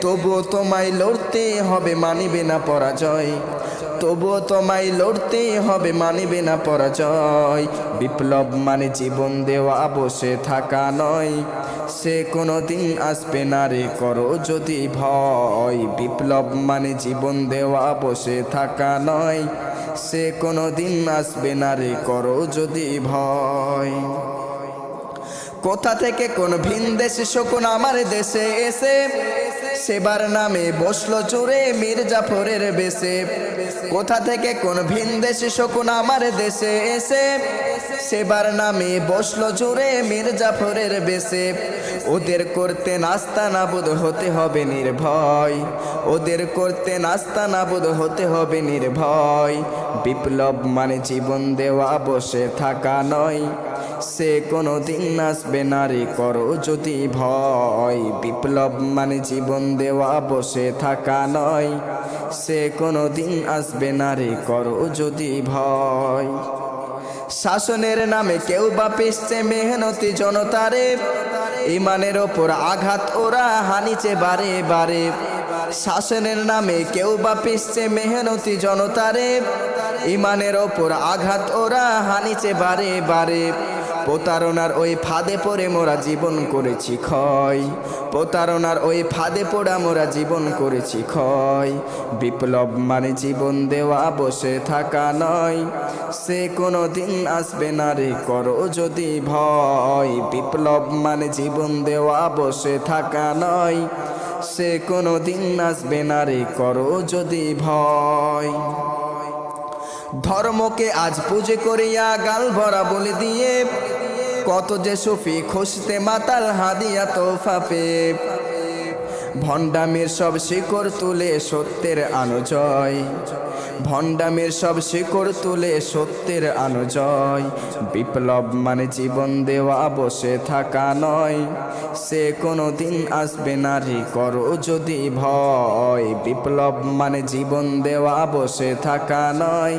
তবুও তোমায় লড়তে হবে, মানিবে না পরাজয়। তবুও তোমায় লড়তে হবে, মানিবে না পরাজয়। বিপ্লব মানে জীবন দেওয়া, বসে থাকা নয়। সে কোনো দিন আসবে না রে, করো যদি ভয়। বিপ্লব মানে জীবন দেওয়া, বসে থাকা নয়। সে কোনো দিন আসবে না রে, করো যদি ভয়। কোথা থেকে কোন ভিন দেশে শকুন আমার দেশে এসে সেবার নামে বসল চোরে মীর জাফরের বেশে। কোথা থেকে কোন ভিন দেশে শকুন আমার দেশে এসে? সেবার নামে বসল চোরে মীর জাফরের বেশে। ওদের করতে নাস্তা নাবুদ হতে হবে নির্ভয়। ওদের করতে নাস্তা নাবুদ হতে হবে নির্ভয়। বিপ্লব মানে জীবন দেওয়া, বসে থাকা নয়। সে কোনো দিন আসবে না রে, করো যদি ভয়। বিপ্লব মানে জীবন দেওয়া, বসে থাকা নয়। সে কোনো দিন আসবে না রে, করো যদি ভয়। শাসনের নামে কেউ বা পেশছে মেহনতি জনতারে ইমানের ওপর আঘাত ওরা হানিছে বারে বারে। শাসনের নামে কেউ বা পেশছে মেহনতি জনতারে ইমানের ওপর আঘাত ওরা হানিছে বারে বারে। প্রতারণার ওই ফাঁদে পড়ে মোরা জীবন করেছি ক্ষয়। প্রতারণার ওই ফাঁদে পড়া মোরা জীবন করেছি ক্ষয়। বিপ্লব মানে জীবন দেওয়া, বসে থাকা নয়। সে কোনো দিন আসবে না রে, করো যদি ভয়। বিপ্লব মানে জীবন দেওয়া, বসে থাকা নয়। সে কোনো দিন আসবে না রে, করো যদি ভয়। ধর্মকে আজ পুজো করিয়া গাল ভরা বলে দিয়ে কত যে সুফি খুশতে মাতাল হাদিয়া তোফা পে ভণ্ডামের সব শিকড় তুলে সত্যের আনুজয়। ভণ্ডামের সব শিকড় তুলে সত্যের আনুজয়। বিপ্লব মানে জীবন দেওয়া, বসে থাকা নয়। সে কোনো দিন আসবে না রে, করো যদি ভয়। বিপ্লব মানে জীবন দেওয়া, বসে থাকা নয়।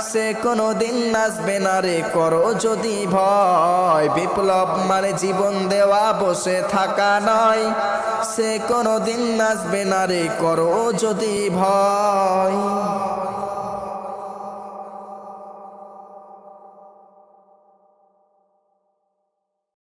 সে কোনো দিন নাচবে না রে, করো যদি ভয়। বিপ্লব মানে জীবন দেওয়া, বসে থাকা নয়। সে কোনো দিন নাচবে না রে, করো যদি ভয়।